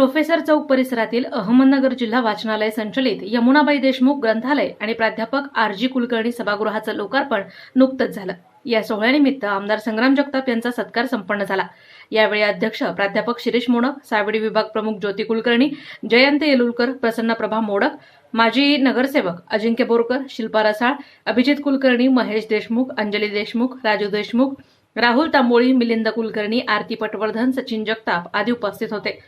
Professor चौक परिसरातील अहमदनगर जिल्हा वाचनालय संचलित यमुनाबाई देशमुख ग्रंथालय आणि प्राध्यापक आर जी कुलकर्णी सभागृहाचं लोकार्पण नुकतंच झालं. या सोहळ्यानिमित्त आमदार संग्राम जगताप यांचा सत्कार संपन्न झाला. यावेळी अध्यक्ष प्राध्यापक शिरीष मोडक सावडी विभाग प्रमुख ज्योती कुलकर्णी जयंत येलुलकर प्रसन्न प्रभा मोडक माजी नगरसेवक अजिंक्य बोरकर शिल्पा रसाळ अभिजित कुलकर्णी महेश देशमुख अंजली देशमुख राजू देशमुख राहुल तांबोळी मिलिंद कुलकर्णी आरती पटवर्धन सचिन जगताप आदी उपस्थित होते.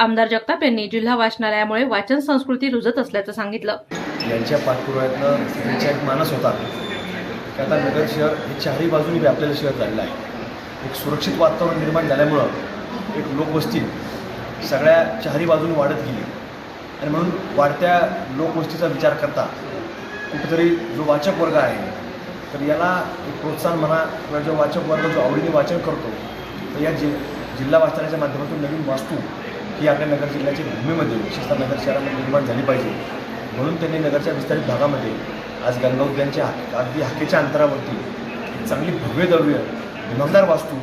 आमदार जगताप यांनी जिल्हा वाचनालयामुळे वाचन संस्कृती रुजत असल्याचं सांगितलं. यांच्या पाठपुराव्यातनं त्यांचा एक मानस होता. की आता नगर शहर हे चारही बाजूनी व्यापलेलं शहर झालेलं आहे. एक सुरक्षित वातावरण निर्माण झाल्यामुळं एक लोकवस्ती सगळ्या चारही बाजूने वाढत गेली. आणि म्हणून वाढत्या लोकवस्तीचा विचार करता कुठेतरी जो वाचक वर्ग आहे तर याला एक प्रोत्साहन म्हणा किंवा जो वाचक वर्ग जो आवडीने वाचन करतो तर या जि जिल्हा वाचनाच्या माध्यमातून नवीन वास्तू ही आपल्या नगर जिल्ह्याच्या भूमीमध्ये विशेषतः नगर शहरामध्ये निर्माण झाली पाहिजे. म्हणून त्यांनी नगरच्या विस्तारित भागामध्ये आज गंगा उद्यानच्या अगदी हाकेच्या अंतरावरती एक चांगली भव्य द्रव्य दिमागदार वास्तू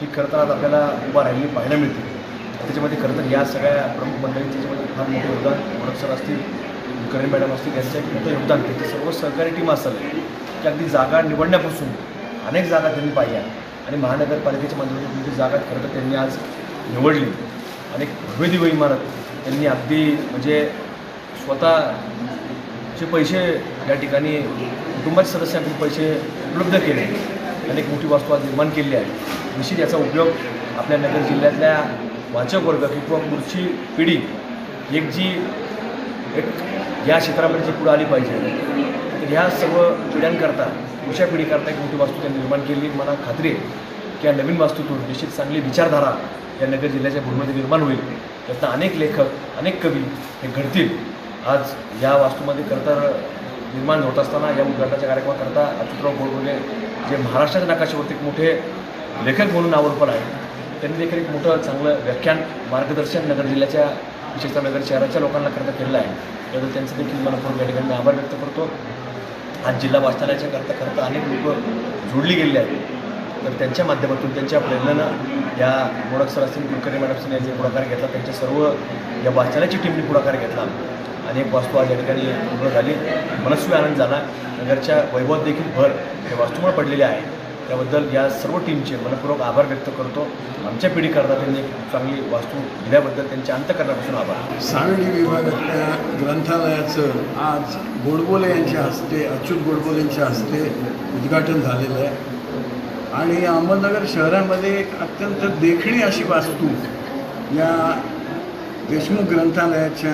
ही करताना आपल्याला उभा राहिलेली पाहायला मिळते. त्याच्यामध्ये खरं तर या सगळ्या प्रमुख मंडळी त्याच्यामध्ये फार मोठं योगदान मोडक सर असतील करण मॅडम असतील यांचं एक मोठं योगदान. त्यांची सर्व सहकारी टीम असेल की अगदी जागा निवडण्यापासून अनेक जागा त्यांनी पाहिल्या. आणि महानगरपालिकेच्या माध्यमातून जागा खरं तर त्यांनी आज निवडली. अनेक भव्यदिव इमारत त्यांनी अगदी म्हणजे स्वतःचे पैसे या ठिकाणी कुटुंबाच्या सदस्यांनी पैसे उपलब्ध केले. आणि मोठी वास्तू आज निर्माण केली आहे. निश्चित याचा उपयोग आपल्या नगर जिल्ह्यातल्या वाचक वर्ग किंवा पुढची पिढी एक जी एक या क्षेत्रामध्ये जी पुढे आली पाहिजे तर ह्या सर्व पिढ्यांकरता पुढच्या पिढीकरता एक मोठी वास्तू त्यांनी निर्माण केली. मला खात्री आहे की या नवीन वास्तूतून निश्चित चांगली विचारधारा या नगर जिल्ह्याच्या भूमीमध्ये निर्माण होईल. त्यातनं अनेक लेखक अनेक कवी हे घडतील. आज या वास्तूमध्ये खरंतर निर्माण होत असताना या उद्घाटनाच्या कार्यक्रमाकरता अच्युतराव गोडबोले जे महाराष्ट्राच्या नकाशावरती एक मोठे लेखक म्हणून नावरूपण आहे त्यांनी देखील एक मोठं चांगलं व्याख्यान मार्गदर्शन नगर जिल्ह्याच्या विशेषतः नगर शहराच्या लोकांना करता केलेलं आहे. त्यामुळे त्यांचं देखील मला पूर्ण या ठिकाणी आभार व्यक्त करतो. आज जिल्हा वाचनालयाच्या करता करता अनेक लोक जोडली गेलेली आहेत. तर त्यांच्या माध्यमातून त्यांच्या प्रेरणेनं या मोडक सर असतील कुलकर्णी मॅडम यांनी पुढाकार घेतला. त्यांच्या सर्व या वाचनाची टीमने पुढाकार घेतला. आणि वास्तू आज या ठिकाणी पूर्ण झाली. मनस्वी आनंद झाला. नगरच्या वैभवात देखील भर हे वास्तूमुळे पडलेले आहे. त्याबद्दल या सर्व टीमचे मनपूर्वक आभार व्यक्त करतो. आमच्या पिढीकरता त्यांनी चांगली वास्तू दिल्याबद्दल त्यांच्या अंतकरणापासून आभार. सांगली विभागातल्या ग्रंथालयाचं आज गोडबोले यांच्या हस्ते अच्युत गोडबोले यांच्या हस्ते उद्घाटन झालेलं आहे. आणि अहमदनगर शहरामध्ये एक अत्यंत देखणी अशी वास्तू या देशमुख ग्रंथालयाच्या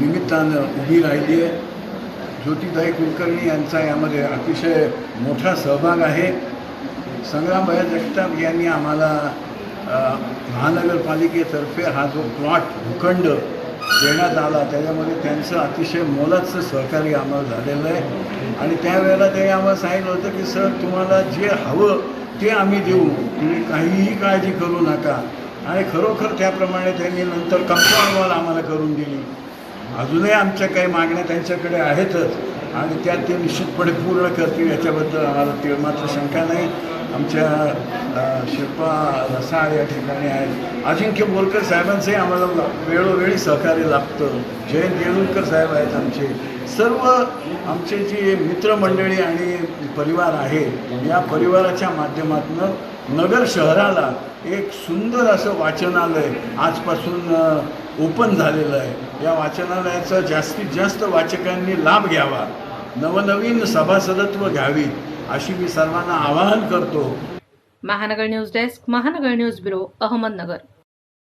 निमित्तानं उभी राहिली आहे. ज्योतिताई कुलकर्णी यांचा यामध्ये अतिशय मोठा सहभाग आहे. संग्रामभाई जगताप यांनी आम्हाला महानगरपालिकेतर्फे हा जो प्लॉट भूखंड देण्यात आला. त्याच्यामध्ये त्यांचं अतिशय मोलाचं सहकार्य आम्हाला झालेलं आहे. आणि त्यावेळेला ते आम्हाला सांगितलं होतं की सर तुम्हाला जे हवं ते आम्ही देऊ. तुम्ही काहीही काळजी करू नका. आणि खरोखर त्याप्रमाणे त्यांनी नंतर कंपाऊंड आम्हाला करून दिली. अजूनही आमच्या काही मागण्या त्यांच्याकडे आहेतच. आणि त्या ते निश्चितपणे पूर्ण करतील याच्याबद्दल आम्हाला ते मात्र शंका नाही. आमच्या शिल्पा रसाळ या ठिकाणी आहेत. अजिंक्य बोरकर साहेबांचंही आम्हाला वेळोवेळी सहकार्य लाभतं जयंत येळुलकर साहेब आहेत आमचे. सर्व आमचे जे मित्रमंडळी आणि परिवार आहे या परिवाराच्या माध्यमातून नगर शहराला एक सुंदर असं वाचनालय आजपासून ओपन झालेलं आहे. या वाचनालयाचा जास्तीत जास्त वाचकांनी लाभ घ्यावा. नवनवीन सभासदत्व घ्यावीत. अशी मी सर्वांना आवाहन करतो. Mahanagar news desk Mahanagar news bureau Ahmednagar.